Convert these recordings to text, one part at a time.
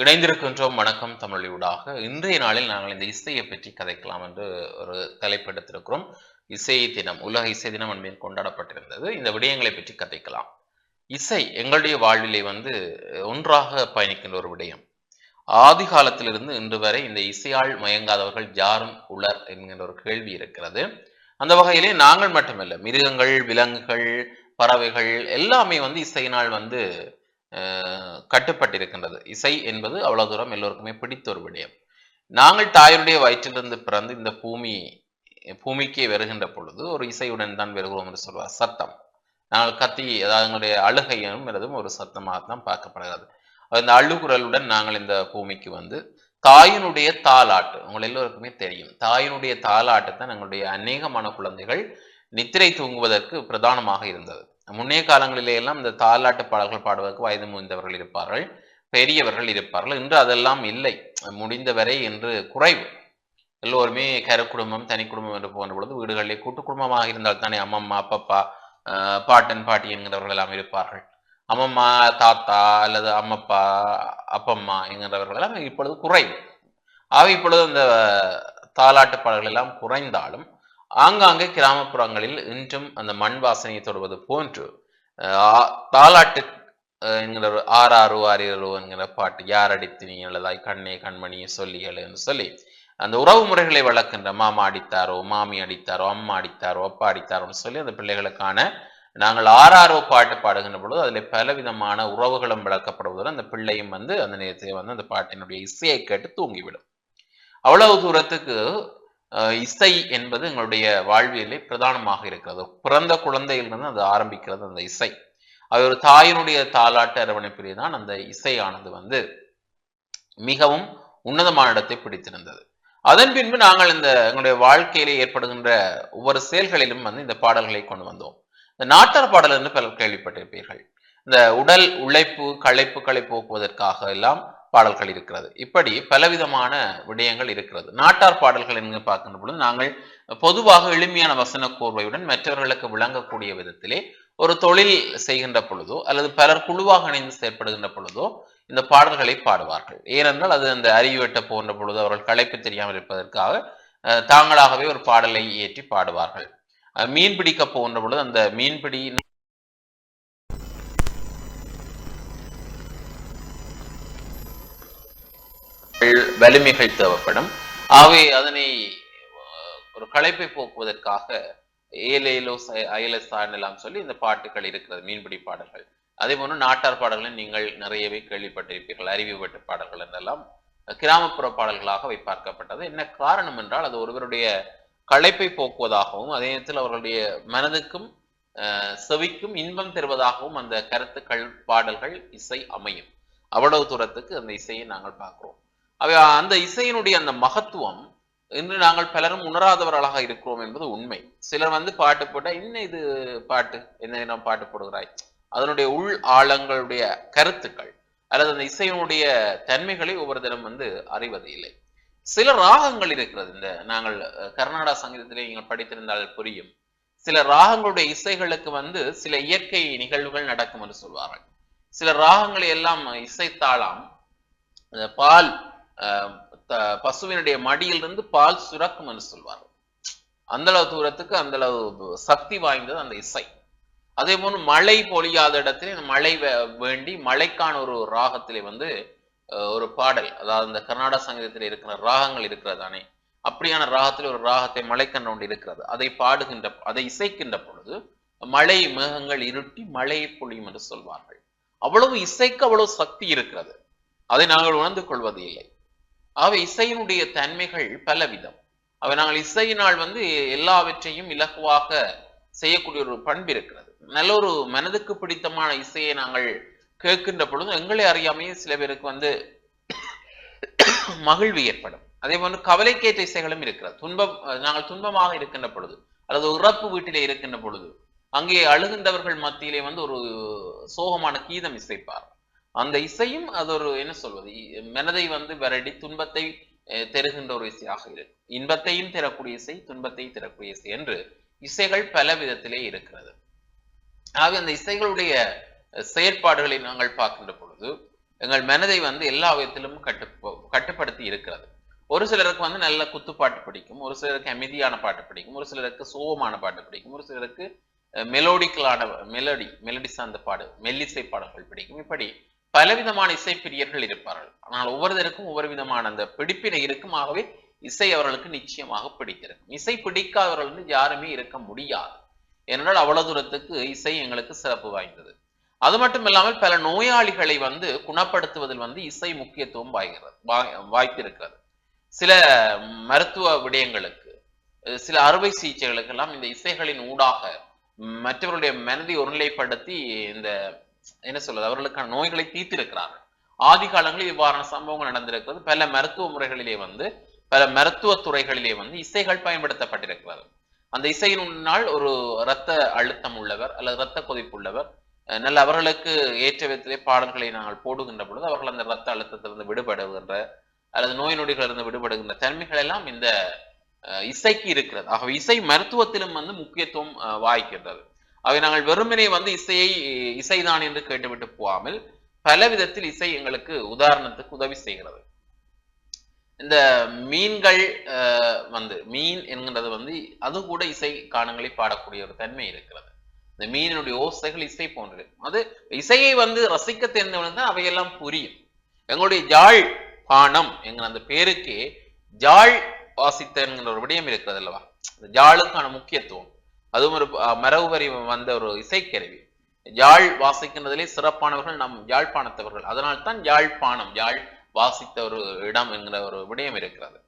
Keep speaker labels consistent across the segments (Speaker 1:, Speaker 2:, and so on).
Speaker 1: இணைந்திருக்கின்றோம். வணக்கம் தமிழொலியூடாக இன்றைய நாளில் நாங்கள் இந்த இசையை பற்றி கதைக்கலாம் என்று ஒரு தலைப்பெடுத்திருக்கிறோம் இசை தினம் உலக இசை தினம் அன்பில் கொண்டாடப்பட்டிருந்தது. இந்த விடயங்களை பற்றி கதைக்கலாம். இசை எங்களுடைய வாழ்விலே வந்து ஒன்றாக பயணிக்கின்ற ஒரு விடயம். ஆதி காலத்திலிருந்து இன்று வரை இந்த இசையால் மயங்காதவர்கள் யாரும் உலர் என்கின்ற ஒரு கேள்வி இருக்கிறது. அந்த வகையிலே நாங்கள் மட்டுமல்ல மிருகங்கள் விலங்குகள் பறவைகள் எல்லாமே வந்து இசையினால் வந்து கட்டுப்பட்டிருக்கின்றது. இசை என்பது அவ்வளவு தூரம் எல்லோருக்குமே பிடித்த ஒரு விடயம். நாங்கள் தாயுடைய வயிற்றிலிருந்து பிறந்து இந்த பூமி பூமிக்கே வருகின்ற பொழுது ஒரு இசையுடன் தான் வருகிறோம் என்று சொல்வார். சத்தம். நாங்கள் கத்தி அதாவது எங்களுடைய அழுகையும் என்பதும் ஒரு சத்தமாகத்தான் பார்க்கப்படுகிறது. அந்த அழுகுரலுடன் நாங்கள் இந்த பூமிக்கு வந்து தாயினுடைய தாலாட்டு உங்கள் எல்லோருக்குமே தெரியும். தாயினுடைய தாலாட்டு தான் எங்களுடைய அநேகமான குழந்தைகள் நித்திரை தூங்குவதற்கு பிரதானமாக இருந்தது. முன்னைய காலங்களிலே எல்லாம் இந்த தாலாட்டு பாடல்கள் பாடுவதற்கு வயது முடிந்தவர்கள் இருப்பார்கள் பெரியவர்கள் இருப்பார்கள். இன்று அதெல்லாம் இல்லை. முடிந்தவரை என்று குறைவு. எல்லோருமே கரு குடும்பம் தனி குடும்பம் என்று போன்ற பொழுது வீடுகளிலே கூட்டு குடும்பமாக இருந்தால் தானே அம்மம்மா அப்பப்பா பாட்டன் பாட்டி என்கிறவர்கள் எல்லாம் இருப்பார்கள். அம்மம்மா தாத்தா அல்லது அம்மப்பா அப்பம்மா என்கிறவர்கள் எல்லாம் இப்பொழுது குறைவு. ஆக இப்பொழுது அந்த தாலாட்டு பாடல்கள் எல்லாம் குறைந்தாலும் ஆங்காங்கே கிராமப்புறங்களில் இன்றும் அந்த மண் வாசனையை தொடுவது போன்று தாலாட்டு என்கிற ஒரு ஆறு ஆறிரோ என்கிற பாட்டு யார் அடித்து நீ அல்லதாய் கண்ணே கண்மணியை சொல்லிகள் என்று சொல்லி அந்த உறவு முறைகளை வளர்க்கின்ற மாமா அடித்தாரோ மாமி அடித்தாரோ அம்மா அடித்தாரோ அப்பா அடித்தாரோன்னு சொல்லி அந்த பிள்ளைகளுக்கான நாங்கள் ஆறாரோ பாட்டு பாடுகின்ற பொழுது அதில் பலவிதமான உறவுகளும் விளக்கப்படுவதுடன் அந்த பிள்ளையும் வந்து அந்த நேரத்தில் வந்து அந்த பாட்டினுடைய இசையை கேட்டு தூங்கிவிடும். அவ்வளவு தூரத்துக்கு இசை என்பது எங்களுடைய வாழ்வியலே பிரதானமாக இருக்கிறது. பிறந்த குழந்தையிலிருந்து அது ஆரம்பிக்கிறது அந்த இசை. அது ஒரு தாயினுடைய தாலாட்டு அரவணைப்பிலே தான் அந்த இசையானது வந்து மிகவும் உன்னதமான இடத்தை பிடித்திருந்தது. அதன் பின்பு நாங்கள் இந்த எங்களுடைய வாழ்க்கையிலே ஏற்படுகின்ற ஒவ்வொரு செயல்களிலும் வந்து இந்த பாடல்களை கொண்டு வந்தோம். இந்த நாட்டார் பாடல் என்று பலர் கேள்விப்பட்டிருப்பீர்கள். இந்த உடல் உழைப்பு களைப்புகளை போக்குவதற்காக எல்லாம் பாடல்கள் இருக்கிறது. இப்படி பலவிதமான விடயங்கள் இருக்கிறது. நாட்டார் பாடல்கள் என்று பார்க்கின்ற பொழுது நாங்கள் பொதுவாக எளிமையான வசன கோர்வையுடன் மற்றவர்களுக்கு விளங்கக்கூடிய விதத்திலே ஒரு தொழில் செய்கின்ற பொழுதோ அல்லது பலர் குழுவாக இணைந்து செயற்படுகின்ற பொழுதோ இந்த பாடல்களை பாடுவார்கள். ஏனென்றால் அது அந்த அறிவுவெட்ட போன்ற பொழுது அவர்கள் களைப்பு தெரியாமல் இருப்பதற்காக தாங்களாகவே ஒரு பாடலை ஏற்றி பாடுவார்கள். மீன் பிடிக்க போகின்ற பொழுது அந்த மீன்பிடி வலிமைகள் தேவைப்படும். ஆகவே அதனை ஒரு களைப்பை போக்குவதற்காக ஏலேலோ அயலசான் எல்லாம் சொல்லி இந்த பாட்டுகள் இருக்கிறது மீன்பிடி பாடல்கள். அதே போன்று நாட்டார் பாடல்களை நீங்கள் நிறையவே கேள்விப்பட்டிருப்பீர்கள் அறிவுபட்டு பாடல்கள் என்றெல்லாம். கிராமப்புற பாடல்களாக அவை பார்க்கப்பட்டது. என்ன காரணம் என்றால் அது ஒருவருடைய களைப்பை போக்குவதாகவும் அதே நேரத்தில் அவர்களுடைய மனதுக்கும் செவிக்கும் இன்பம் தருவதாகவும் அந்த கருத்துக்கள் பாடல்கள் இசை அமையும். அவ்வளவு தூரத்துக்கு அந்த இசையை நாங்கள் பார்க்கிறோம். அந்த இசையினுடைய அந்த மகத்துவம் இன்று நாங்கள் பலரும் உணராதவர்களாக இருக்கிறோம் என்பது உண்மை. சிலர் வந்து பாட்டு போட்டால் என்ன இது பாட்டு? என்ன நாம் பாட்டு போடுகிறாய்? அதனுடைய உள் ஆழங்களுடைய கருத்துக்கள் அல்லது அந்த இசையினுடைய தன்மைகளை ஒவ்வொரு தினம் வந்து அறிவது இல்லை. சில ராகங்கள் இருக்கிறது. இந்த நாங்கள் அஹ், கர்நாடக சங்கீதத்திலே நீங்கள் படித்திருந்தால் புரியும். சில ராகங்களுடைய இசைகளுக்கு வந்து சில இயற்கை நிகழ்வுகள் நடக்கும் என்று சொல்வார்கள். சில ராகங்களை எல்லாம் இசைத்தாளாம் பால் பசுவினுடைய மடியிலிருந்து பால் சுரக்கும் என்று சொல்வார்கள். அந்த அளவு தூரத்துக்கு அந்த அளவு சக்தி வாய்ந்தது அந்த இசை. அதே போல மழை பொழியாத இடத்திலே இந்த மழை வேண்டி மழைக்கான ஒரு ராகத்திலே வந்து ஒரு பாடல் அதாவது இந்த கர்நாடக சங்கீதத்தில் இருக்கிற ராகங்கள் இருக்கிறதானே அப்படியான ராகத்தில் ஒரு ராகத்தை மழைக்கண்ண ஒன்று இருக்கிறது. அதை பாடுகின்ற அதை இசைக்கின்ற பொழுது மழை மேகங்கள் இருட்டி மழை பொழியும் என்று சொல்வார்கள். அவ்வளவு இசைக்கு அவ்வளவு சக்தி இருக்கிறது. அதை நாங்கள் உணர்ந்து கொள்வது இல்லை. ஆகவே இசையினுடைய தன்மைகள் பலவிதம். அவை நாங்கள் இசையினால் வந்து எல்லாவற்றையும் இலகுவாக செய்யக்கூடிய ஒரு பண்பு இருக்கிறது. நல்ல ஒரு மனதுக்கு பிடித்தமான இசையை நாங்கள் கேட்கின்ற பொழுது எங்களை அறியாமையே சில பேருக்கு வந்து மகிழ்வு ஏற்படும். அதே போன்று கவலைக்கேற்ற இசைகளும் இருக்கிறது. துன்பம் நாங்கள் துன்பமாக இருக்கின்ற பொழுது அல்லது உறப்பு வீட்டிலே இருக்கின்ற பொழுது அங்கே அழுகின்றவர்கள் மத்தியிலே வந்து ஒரு சோகமான கீதம் இசைப்பார். அந்த இசையும் அது ஒரு என்ன சொல்வது மனதை வந்து விரடி துன்பத்தை அஹ், தருகின்ற ஒரு இசையாக இருக்கு இன்பத்தையும் தரக்கூடிய இசை துன்பத்தையும் தரக்கூடிய இசை என்று இசைகள் பல விதத்திலே இருக்கிறது. ஆகவே அந்த இசைகளுடைய செயற்பாடுகளை நாங்கள் பார்க்கின்ற பொழுது எங்கள் மனதை வந்து எல்லா விதத்திலும் கட்டு கட்டுப்படுத்தி இருக்கிறது. ஒரு சிலருக்கு வந்து நல்ல குத்துப்பாட்டு பிடிக்கும் ஒரு சிலருக்கு அமைதியான பாட்டு பிடிக்கும் ஒரு சிலருக்கு சோகமான பாட்டு பிடிக்கும் ஒரு சிலருக்கு மெலோடிக்கலான மெலடி மெலடி சார்ந்த பாடு மெல்லிசை பாடல்கள் பிடிக்கும். இப்படி பலவிதமான இசை பிரியர்கள் இருப்பார்கள். ஆனால் ஒவ்வொருத்தருக்கும் ஒவ்வொரு விதமான அந்த பிடிப்பினை இருக்கும். ஆகவே இசை அவர்களுக்கு நிச்சயமாக பிடித்திருக்கும். இசை பிடிக்காதவர்கள் வந்து யாருமே இருக்க முடியாது. ஏனென்றால் அவ்வளவு தூரத்துக்கு இசை எங்களுக்கு சிறப்பு வாய்ந்தது. அது மட்டும் இல்லாமல் பல நோயாளிகளை வந்து குணப்படுத்துவதில் வந்து இசை முக்கியத்துவம் வாய்கிறது வாய்- வாய்த்திருக்கிறது. சில மருத்துவ விடயங்களுக்கு சில அறுவை சிகிச்சைகளுக்கெல்லாம் இந்த இசைகளின் ஊடாக மற்றவர்களுடைய மனதை ஒருநிலைப்படுத்தி இந்த என்ன சொல்றது? அவர்களுக்கான நோய்களை தீர்த்திருக்கிறார்கள் ஆதி காலங்களில் இவ்வாறான சம்பவங்கள் நடந்திருக்கிறது. பல மருத்துவ முறைகளிலே வந்து பல மருத்துவ துறைகளிலே வந்து இசைகள் பயன்படுத்தப்பட்டிருக்கிறது. அந்த இசையினால் ஒரு இரத்த அழுத்தம் உள்ளவர் அல்லது இரத்த கொதிப்பு உள்ளவர் நல்ல அவர்களுக்கு ஏற்ற விதத்திலே பாடல்களை நாங்கள் போடுகின்ற பொழுது அவர்கள் அந்த இரத்த அழுத்தத்திலிருந்து விடுபடுகின்ற அல்லது நோய் நொடிகளிலிருந்து விடுபடுகின்ற தன்மைகள் எல்லாம் இந்த இசைக்கு இருக்கிறது. ஆகவே இசை மருத்துவத்திலும் வந்து முக்கியத்துவம் வாய்க்கின்றது. அவை நாங்கள் வெறுமனே வந்து இசையை இசைதான் என்று கேட்டுவிட்டு போகாமல் பல விதத்தில் இசை எங்களுக்கு உதாரணத்துக்கு உதவி செய்கிறது. இந்த மீன்கள் அஹ், வந்து மீன் என்கின்றது வந்து அது கூட இசை காணங்களை பாடக்கூடிய ஒரு தன்மை இருக்கிறது. இந்த மீனினுடைய ஓசைகள் இசை போன்றது. அது இசையை வந்து ரசிக்க தெரிந்தவன் தான் அவையெல்லாம் புரியும். எங்களுடைய ஜாழ் பானம் என்கிற அந்த பேருக்கே ஜாழ் வாசித்த என்கிற ஒரு விடயம் இருக்கிறது அல்லவா? இந்த ஜாழுக்கான முக்கியத்துவம். அதுவும் ஒரு மரபு வரி வந்த ஒரு இசைக்கருவி. யாழ் வாசிக்கின்றதிலே சிறப்பானவர்கள் நம் யாழ்ப்பாணத்தவர்கள். அதனால்தான் யாழ்ப்பாணம் யாழ் வாசித்த ஒரு இடம் என்கிற ஒரு விடயம் இருக்கிறது.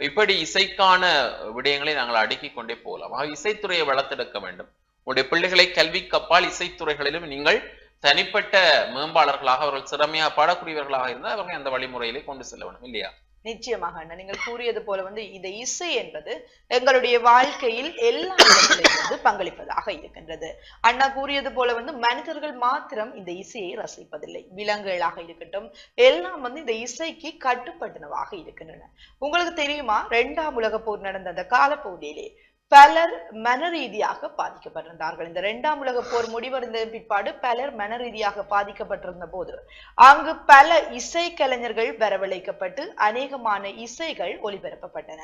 Speaker 1: இப்படி இசைக்கான விடயங்களை நாங்கள் அடுக்கிக் கொண்டே போகலாம். ஆக இசைத்துறையை வளர்த்தெடுக்க வேண்டும். உங்களுடைய பிள்ளைகளை கல்வி கப்பால் இசைத்துறைகளிலும் நீங்கள் தனிப்பட்ட மேம்பாளர்களாக அவர்கள் சிறமையா பாடக்கூடியவர்களாக இருந்தால் அவர்கள் அந்த வழிமுறையிலே கொண்டு செல்ல வேண்டும் இல்லையா?
Speaker 2: நிச்சயமாக அண்ணா நீங்கள் கூறியது போல வந்து இந்த இசை என்பது எங்களுடைய வாழ்க்கையில் எல்லா வந்து பங்களிப்பதாக இருக்கின்றது. அண்ணா கூறியது போல வந்து மனிதர்கள் மாத்திரம் இந்த இசையை ரசிப்பதில்லை. விலங்குகளாக இருக்கட்டும் எல்லாம் வந்து இந்த இசைக்கு கட்டுப்பட்டனவாக இருக்கின்றன. உங்களுக்கு தெரியுமா இரண்டாம் உலக போர் நடந்த அந்த காலப்பகுதியிலே பலர் மன ரீதியாக பாதிக்கப்பட்டிருந்தார்கள். இந்த இரண்டாம் உலக போர் முடிவடைந்த பிற்பாடு பலர் மன ரீதியாக பாதிக்கப்பட்டிருந்த போது அங்கு பல இசை கலைஞர்கள் வரவழைக்கப்பட்டு அநேகமான இசைகள் ஒளிபரப்பப்பட்டன.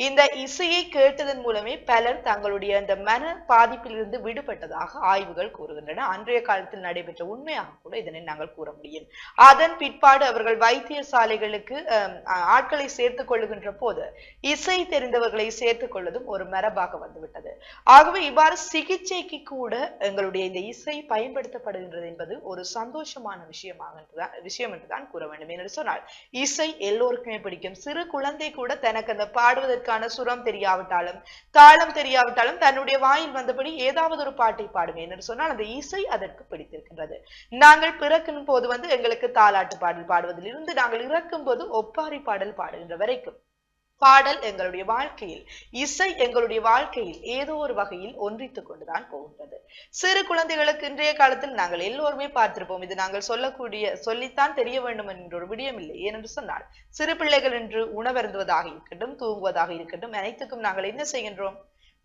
Speaker 2: இந்த இசையை கேட்டதன் மூலமே பலர் தங்களுடைய அந்த மன பாதிப்பிலிருந்து விடுபட்டதாக ஆய்வுகள் கூறுகின்றன. அன்றைய காலத்தில் நடைபெற்ற உண்மையாக கூட இதனை நாங்கள் கூற முடியும். அதன் பிற்பாடு அவர்கள் வைத்தியசாலைகளுக்கு அஹ், ஆட்களை சேர்த்துக் கொள்ளுகின்ற போது இசை தெரிந்தவர்களை சேர்த்துக் கொள்வதும் ஒரு மரபாக வந்துவிட்டது. ஆகவே இவ்வாறு சிகிச்சைக்கு கூட எங்களுடைய இந்த இசை பயன்படுத்தப்படுகின்றது என்பது ஒரு சந்தோஷமான விஷயமாக என்றுதான் விஷயம் என்றுதான் கூற வேண்டும். என்று சொன்னால் இசை எல்லோருக்குமே பிடிக்கும். சிறு குழந்தை கூட தனக்கு அந்த பாடுவதற்கான சுரம் தெரியாவிட்டாலும் தாளம் தெரியாவிட்டாலும் தன்னுடைய வாயில் வந்தபடி ஏதாவது ஒரு பாட்டை பாடுவேன் என்று சொன்னால் அந்த இசை அதற்கு பிடித்திருக்கின்றது. நாங்கள் பிறக்கும் போது வந்து எங்களுக்கு தாலாட்டு பாடல் பாடுவதிலிருந்து நாங்கள் இறக்கும் போது ஒப்பாரி பாடல் பாடுகின்ற வரைக்கும் பாடல் எங்களுடைய வாழ்க்கையில் இசை எங்களுடைய வாழ்க்கையில் ஏதோ ஒரு வகையில் ஒன்றித்து கொண்டுதான் போகின்றது. சிறு குழந்தைகளுக்கு இன்றைய காலத்தில் நாங்கள் எல்லோருமே பார்த்திருப்போம். இது நாங்கள் சொல்லக்கூடிய சொல்லித்தான் தெரிய வேண்டும் என்ற ஒரு விடியம் இல்லை. ஏனென்று சொன்னால் சிறு பிள்ளைகள் என்று உணவருந்துவதாக இருக்கட்டும் தூங்குவதாக இருக்கட்டும் அனைத்துக்கும் நாங்கள் என்ன செய்கின்றோம்?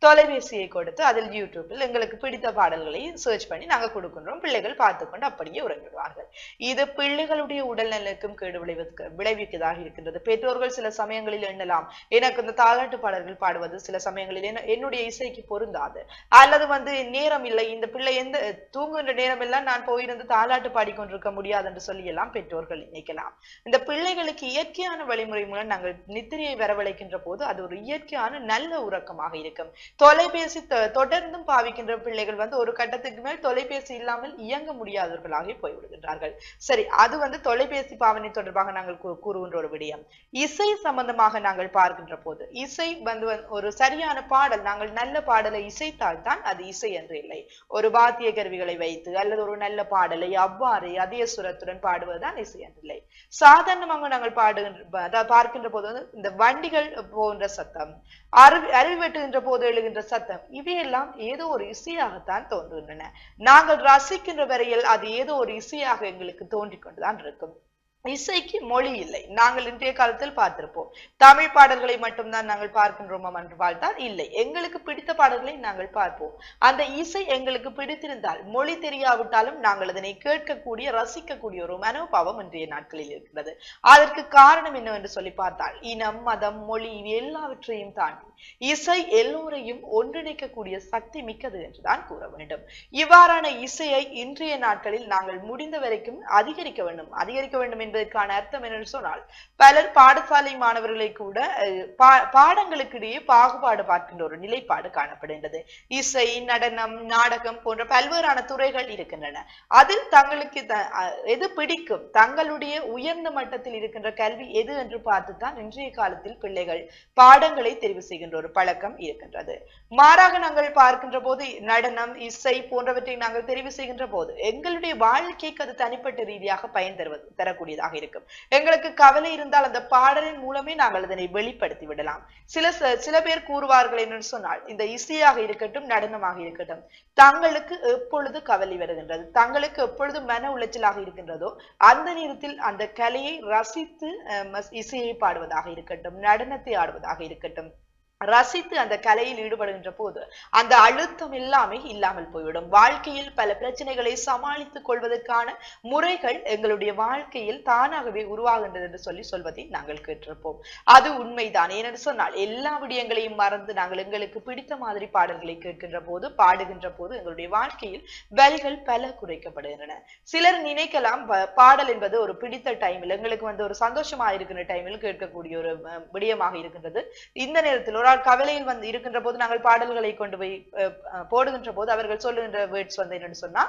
Speaker 2: தொலைபேசியை கொடுத்து அதில் யூடியூப்பில் எங்களுக்கு பிடித்த பாடல்களை சர்ச் பண்ணி நாங்கள் கொடுக்கின்றோம். பிள்ளைகள் பார்த்துக்கொண்டு அப்படியே உறங்கிடுவார்கள். இது பிள்ளைகளுடைய உடல்நலக்கும் கேடு விளைவிக்க விளைவிக்கதாக இருக்கின்றது. பெற்றோர்கள் சில சமயங்களில் எண்ணலாம். எனக்கு இந்த தாலாட்டு பாடல்கள் பாடுவது சில சமயங்களில் என்னுடைய இசைக்கு பொருந்தாது. அல்லது வந்து நேரம் இல்லை இந்த பிள்ளை எந்த தூங்குகின்ற நேரம் எல்லாம் நான் போயிருந்து தாலாட்டு பாடிக்கொண்டிருக்க முடியாது என்று சொல்லி எல்லாம் பெற்றோர்கள் நினைக்கலாம். இந்த பிள்ளைகளுக்கு இயற்கையான வழிமுறை மூலம் நாங்கள் நித்திரையை வரவழைக்கின்ற போது அது ஒரு இயற்கையான நல்ல உறக்கமாக இருக்கும். தொலைபேசி தொடர்ந்தும் பாவிக்கின்ற பிள்ளைகள் வந்து ஒரு கட்டத்துக்கு மேல் தொலைபேசி இல்லாமல் இயங்க முடியாதவர்களாக போய்விடுகின்றார்கள். சரி அது வந்து தொலைபேசி பாவனை தொடர்பாக நாங்கள் கூறுகின்ற ஒரு விடயம். இசை சம்பந்தமாக நாங்கள் பார்க்கின்ற போது இசை வந்து ஒரு சரியான பாடல் நாங்கள் நல்ல பாடலை இசைத்தால் தான் அது இசை என்று இல்லை. ஒரு வாத்திய கருவிகளை வைத்து அல்லது ஒரு நல்ல பாடலை அவ்வாறு அதே சுரத்துடன் பாடுவதுதான் இசை என்றில்லை சாதாரணமாக நாங்கள் பாடுகின்ற பார்க்கின்ற போது வந்து இந்த வண்டிகள் போன்ற சத்தம் அருவி அருவி வெட்டுகின்ற போது எழுகின்ற சத்தம். இவையெல்லாம் ஏதோ ஒரு இசையாகத்தான் தோன்றுகின்றன. நாங்கள் ரசிக்கின்ற வரையில் அது ஏதோ ஒரு இசையாக எங்களுக்கு தோன்றிக் கொண்டுதான் இருக்கும். இசைக்கு மொழி இல்லை. நாங்கள் இன்றைய காலத்தில் பார்த்திருப்போம். தமிழ் பாடல்களை மட்டும்தான் நாங்கள் பார்க்கின்றோமா? என்று பார்த்தால் இல்லை. எங்களுக்கு பிடித்த பாடல்களை நாங்கள் பார்ப்போம். அந்த இசை எங்களுக்கு பிடித்திருந்தால் மொழி தெரியாவிட்டாலும் நாங்கள் அதனை கேட்கக்கூடிய ரசிக்கக்கூடிய ஒரு மனோபாவம் இன்றைய நாட்களில் இருக்கிறது. அதற்கு காரணம் என்னவென்று சொல்லி பார்த்தால் இனம் மதம் மொழி இவை எல்லாவற்றையும் தாண்டி இசை எல்லோரையும் ஒன்றிணைக்கக்கூடிய சக்தி மிக்கது என்றுதான் கூற வேண்டும். இவ்வாறான இசையை இன்றைய நாட்களில் நாங்கள் முடிந்த வரைக்கும் அதிகரிக்க வேண்டும். அதிகரிக்க வேண்டும் என்பதற்கான அர்த்தம் என்னன்னு சொன்னால் பலர் பாடசாலை மாணவர்களை கூட அஹ், பா- பாடங்களுக்கிடையே பாகுபாடு பார்க்கின்ற ஒரு நிலைப்பாடு காணப்படுகின்றது. இசை நடனம் நாடகம் போன்ற பல்வேறான துறைகள் இருக்கின்றன. அதில் தங்களுக்கு எது பிடிக்கும்? தங்களுடைய உயர்ந்த மட்டத்தில் இருக்கின்ற கல்வி எது என்று பார்த்துதான் இன்றைய காலத்தில் பிள்ளைகள் பாடங்களை தெரிவு செய்கின்ற ஒரு பழக்கம் இருக்கின்றது. மாறாக நாங்கள் பார்க்கின்ற போது நடனம் இசை போன்றவற்றை நாங்கள் தெரிவு செய்கின்ற போது எங்களுடைய வாழ்க்கைக்கு அது தனிப்பட்ட ரீதியாக பயன் தருவது வேண்டியதாக இருக்கும். எங்களுக்கு கவலை இருந்தால் அந்த பாடலின் மூலமே நாங்கள் அதனை வெளிப்படுத்தி விடலாம். சில சில பேர் கூறுவார்கள் என்று சொன்னால் இந்த இசையாக இருக்கட்டும் நடனமாக இருக்கட்டும் தங்களுக்கு எப்பொழுது கவலை வருகின்றது தங்களுக்கு எப்பொழுது மன உளைச்சலாக இருக்கின்றதோ அந்த நேரத்தில் அந்த கலையை ரசித்து இசையை பாடுவதாக இருக்கட்டும் நடனத்தை ஆடுவதாக இருக்கட்டும். ரசித்து அந்த கலையில் ஈடுபடுகின்ற போது அந்த அழுத்தம் எல்லாமே இல்லாமல் போய்விடும். வாழ்க்கையில் பல பிரச்சனைகளை சமாளித்துக் கொள்வதற்கான முறைகள் எங்களுடைய வாழ்க்கையில் தானாகவே உருவாகின்றது என்று சொல்லி சொல்வதை நாங்கள் கேட்டிருப்போம். அது உண்மைதான். ஏனென்று சொன்னால் எல்லா விடயங்களையும் மறந்து நாங்கள் எங்களுக்கு பிடித்த மாதிரி பாடல்களை கேட்கின்ற போது பாடுகின்ற போது எங்களுடைய வாழ்க்கையில் வலிகள் பல குறைக்கப்படுகின்றன. சிலர் நினைக்கலாம் பாடல் என்பது ஒரு பிடித்த டைமில் எங்களுக்கு வந்து ஒரு சந்தோஷமா இருக்கின்ற டைமில் கேட்கக்கூடிய ஒரு விடயமாக இருக்கின்றது. இந்த நேரத்தில் ஒரு ஒரு கவலையில் வந்து இருக்கின்ற போது நாங்கள் பாடல்களை கொண்டு போய் போடுகின்ற போது அவர்கள் சொல்லுகின்ற வேர்ட்ஸ் வந்து என்னன்னு சொன்னா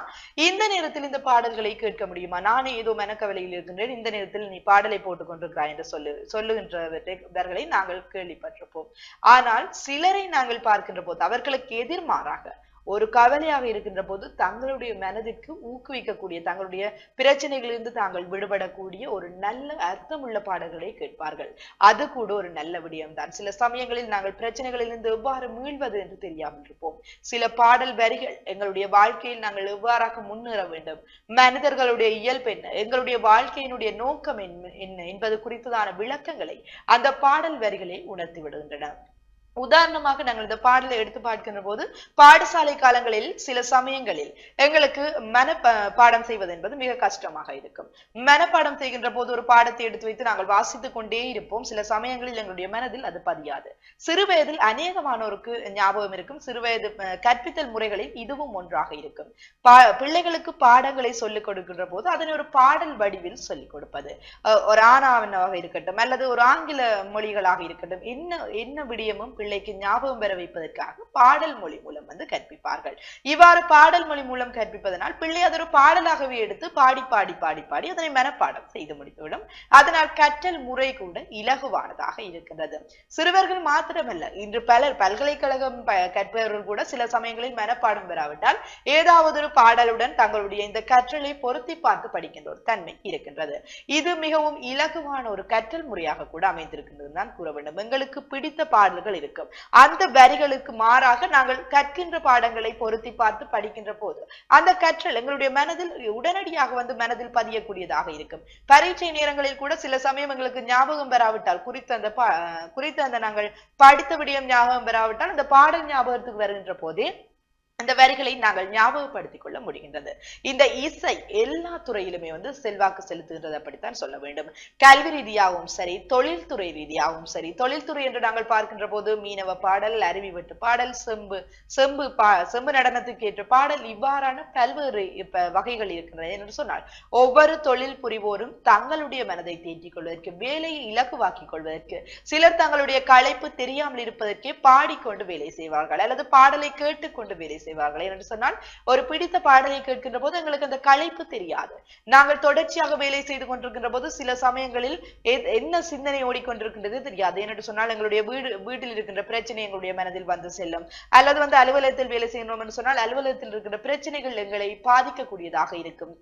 Speaker 2: இந்த நேரத்தில் இந்த பாடல்களை கேட்க முடியுமா? நானே ஏதோ மனக்கவலையில் இருக்கின்றேன் இந்த நேரத்தில் நீ பாடலை போட்டுக் கொண்டிருக்கிறாய் என்று சொல்லு சொல்லுகின்றவர்களை நாங்கள் கேள்விப்பட்டிருப்போம். ஆனால் சிலரை நாங்கள் பார்க்கின்ற போது அவர்களுக்கு எதிர்மாறாக ஒரு கவலையாக இருக்கின்ற போது தங்களுடைய மனதிற்கு ஊக்குவிக்கக்கூடிய தங்களுடைய பிரச்சனைகளிலிருந்து தாங்கள் விடுபடக்கூடிய ஒரு நல்ல அர்த்தமுள்ள பாடல்களை கேட்பார்கள். அது கூட ஒரு நல்ல விடயம்தான். சில சமயங்களில் நாங்கள் பிரச்சனைகளிலிருந்து எவ்வாறு மீள்வது என்று தெரியாமல் இருப்போம். சில பாடல் வரிகள் எங்களுடைய வாழ்க்கையில் நாங்கள் எவ்வாறாக முன்னேற வேண்டும்? மனிதர்களுடைய இயல்பு என்ன? எங்களுடைய வாழ்க்கையினுடைய நோக்கம் என்ன? என்ன என்பது குறித்ததான விளக்கங்களை அந்த பாடல் வரிகளை உணர்த்தி விடுகின்றன. உதாரணமாக நாங்கள் இந்த பாடலை எடுத்து பார்க்கின்ற போது பாடசாலை காலங்களில் சில சமயங்களில் எங்களுக்கு மன பாடம் செய்வது என்பது மிக கஷ்டமாக இருக்கும். மனப்பாடம் செய்கின்ற போது ஒரு பாடத்தை எடுத்து வைத்து நாங்கள் வாசித்துக் கொண்டே இருப்போம். சில சமயங்களில் எங்களுடைய மனதில் அது பதியாது. சிறுவயதில் அநேகமானோருக்கு ஞாபகம் இருக்கும். சிறுவயது கற்பித்தல் முறைகளில் இதுவும் ஒன்றாக இருக்கும். பிள்ளைகளுக்கு பாடங்களை சொல்லிக் கொடுக்கின்ற போது அதனை ஒரு பாடல் வடிவில் சொல்லிக் கொடுப்பது. ஒரு ஆனாவனாக இருக்கட்டும் அல்லது ஒரு ஆங்கில மொழிகளாக இருக்கட்டும். என்ன என்ன விடயமும் பிள்ளைக்கு ஞாபகம் பெற வைப்பதற்காக பாடல் மொழி மூலம் வந்து கற்பிப்பார்கள். இவ்வாறு பாடல் மொழி மூலம் கற்பிப்பதனால் பிள்ளை அது ஒரு பாடலாகவே எடுத்து பாடி பாடி பாடி பாடி அதனை மனப்பாடம் செய்து முடித்துவிடும். அதனால் கற்றல் முறை கூட இலகுவானதாக இருக்கின்றது. சிறுவர்கள் மாத்திரமல்ல இன்று பலர் பல்கலைக்கழகம் கற்பவர்கள் கூட சில சமயங்களில் மனப்பாடம் பெறாவிட்டால் ஏதாவது ஒரு பாடலுடன் தங்களுடைய இந்த கற்றலை பொருத்தி பார்த்து படிக்கின்ற ஒரு தன்மை இருக்கின்றது. இது மிகவும் இலகுவான ஒரு கற்றல் முறையாக கூட அமைந்திருக்கின்றது தான் கூற வேண்டும். எங்களுக்கு பிடித்த பாடல்கள் இருக்கு இருக்கும். அந்த வரிகளுக்கு மாறாக நாங்கள் கற்கின்ற பாடங்களை பொருத்தி பார்த்து படிக்கின்ற போது அந்த கற்றல் எங்களுடைய மனதில் உடனடியாக வந்து மனதில் பதியக்கூடியதாக இருக்கும். பரீட்சை நேரங்களில் கூட சில சமயம் எங்களுக்கு ஞாபகம் பெறாவிட்டால் குறித்த அந்த பா- குறித்த அந்த நாங்கள் படித்த விடயம் ஞாபகம் பெறாவிட்டால் அந்த பாடல் ஞாபகத்துக்கு வருகின்ற போதே அந்த வரிகளை நாங்கள் ஞாபகப்படுத்திக் கொள்ள முடிகின்றது. இந்த இசை எல்லா துறையிலுமே வந்து செல்வாக்கு செலுத்துகின்றது அப்படித்தான் சொல்ல வேண்டும். கல்வி ரீதியாகவும் சரி தொழில்துறை ரீதியாகவும் சரி தொழில்துறை என்று நாங்கள் பார்க்கின்ற போது மீனவ பாடல் அருவி வெட்டு பாடல் செம்பு செம்பு பா செம்பு நடனத்துக்கு ஏற்ற பாடல் இவ்வாறான பல்வேறு இப்ப வகைகள் இருக்கின்றன என்று சொன்னால் ஒவ்வொரு தொழில் புரிவோரும் தங்களுடைய மனதை தேற்றிக் கொள்வதற்கு வேலையை இலக்குவாக்கிக் கொள்வதற்கு சிலர் தங்களுடைய களைப்பு தெரியாமல் இருப்பதற்கே பாடிக்கொண்டு வேலை செய்வார்கள் அல்லது பாடலை கேட்டுக்கொண்டு வேலை செய்வார்கள் என்று சொன்னால் ஒரு பிடித்த பாடலை கேட்கின்ற போது எங்களுக்கு அந்த களைப்பு தெரியாது. நாங்கள் தொடர்ச்சியாக வேலை செய்து கொண்டிருக்கின்ற போது சில சமயங்களில் என்ன சிந்தனை ஓடிக்கொண்டிருக்கின்றது தெரியாது. என்று சொன்னால் எங்களுடைய வீடு வீட்டில் இருக்கின்ற பிரச்சனை எங்களுடைய மனதில் வந்து செல்லும். அல்லது வந்து அலுவலகத்தில் வேலை செய்யணும் என்று சொன்னால் அலுவலகத்தில் இருக்கின்ற பிரச்சனைகள் எங்களை பாதிக்கக்கூடியதாக இருக்கும்.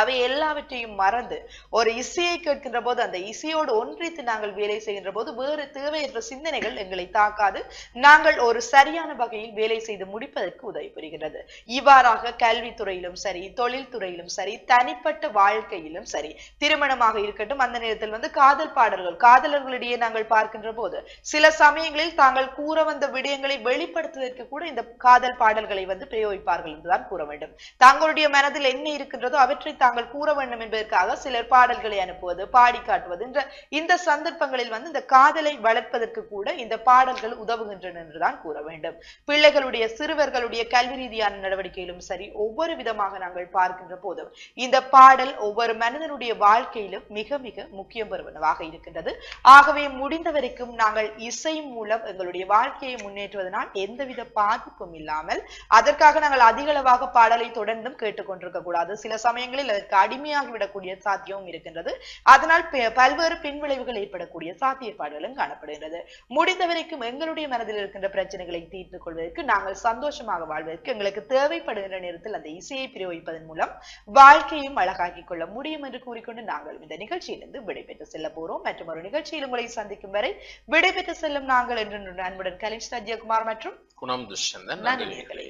Speaker 2: அவை எல்லாவற்றையும் மறந்து ஒரு இசையை கேட்கின்ற போது அந்த இசையோடு ஒன்றித்து நாங்கள் வேலை செய்கின்ற போது வேறு தேவையற்ற சிந்தனைகள் எங்களை தாக்காது. நாங்கள் ஒரு சரியான வகையில் வேலை செய்து முடிப்பதற்கு உதவி புரிகிறது இவ்வாறாக கல்வித்துறையிலும் சரி தொழில்துறையிலும் சரி தனிப்பட்ட வாழ்க்கையிலும் சரி திருமணமாக இருக்கட்டும் அந்த நேரத்தில் வந்து காதல் பாடல்கள் காதலர்களிடையே நாங்கள் பார்க்கின்ற போது சில சமயங்களில் தாங்கள் கூற வந்த விடயங்களை வெளிப்படுத்துவதற்கு கூட இந்த காதல் பாடல்களை வந்து பிரயோகிப்பார்கள் என்றுதான் கூற வேண்டும். தங்களுடைய மனதில் என்ன இருக்கின்றதோ அவற்றை தாங்கள் கூற வேண்டும் என்பதற்காக சிலர் பாடல்களை அனுப்புவது பாடி காட்டுவது என்ற இந்த சந்தர்ப்பங்களில் வந்து இந்த காதலை வளர்ப்பதற்கு கூட இந்த பாடல்கள் உதவுகின்றன என்றுதான் கூற வேண்டும். பிள்ளைகளுடைய சிறுவர்களுடைய கல்வி ரீதியான நடவடிக்கையிலும் சரி ஒவ்வொரு விதமாக நாங்கள் பார்க்கின்ற போதும் இந்த பாடல் ஒவ்வொரு மனிதனுடைய வாழ்க்கையிலும் மிக மிக முக்கியம் பெறுவனவாக இருக்கின்றது. ஆகவே முடிந்த வரைக்கும் நாங்கள் இசை மூலம் எங்களுடைய வாழ்க்கையை முன்னேற்றுவதனால் எந்தவித பாதிப்பும் இல்லாமல் அதற்காக நாங்கள் அதிகளவாக பாடலை தொடர்ந்தும் கேட்டுக்கொண்டிருக்க கூடாது. சில சமயங்களில் அதற்கு அடிமையாகிவிடக்கூடிய சாத்தியமும் இருக்கின்றது. அதனால் பல்வேறு பின்விளைவுகள் ஏற்படக்கூடிய சாத்தியப்பாடுகளும் காணப்படுகிறது முடிந்த வரைக்கும் எங்களுடைய மனதில் இருக்கின்ற பிரச்சனைகளை தீர்த்துக் கொள்வதற்கு நாங்கள் சந்தோஷமாக வாழ்வதற்கு எங்களுக்கு தேவைப்படுகின்ற நேரத்தில் அந்த இசையை பிரயோகிப்பதன் மூலம் வாழ்க்கையும் அழகாக்கிக் கொள்ள முடியும் என்று கூறிக்கொண்டு நாங்கள் இந்த நிகழ்ச்சியிலிருந்து விடைபெற்று செல்ல போறோம். மற்றும் ஒரு நிகழ்ச்சியில் உங்களை சந்திக்கும் வரை விடைபெற்று செல்லும் நாங்கள் என்று அன்புடன் கலிஷ் சத்யகுமார் மற்றும்
Speaker 1: குணம் துஷ்யந்தன்.
Speaker 2: நன்றி.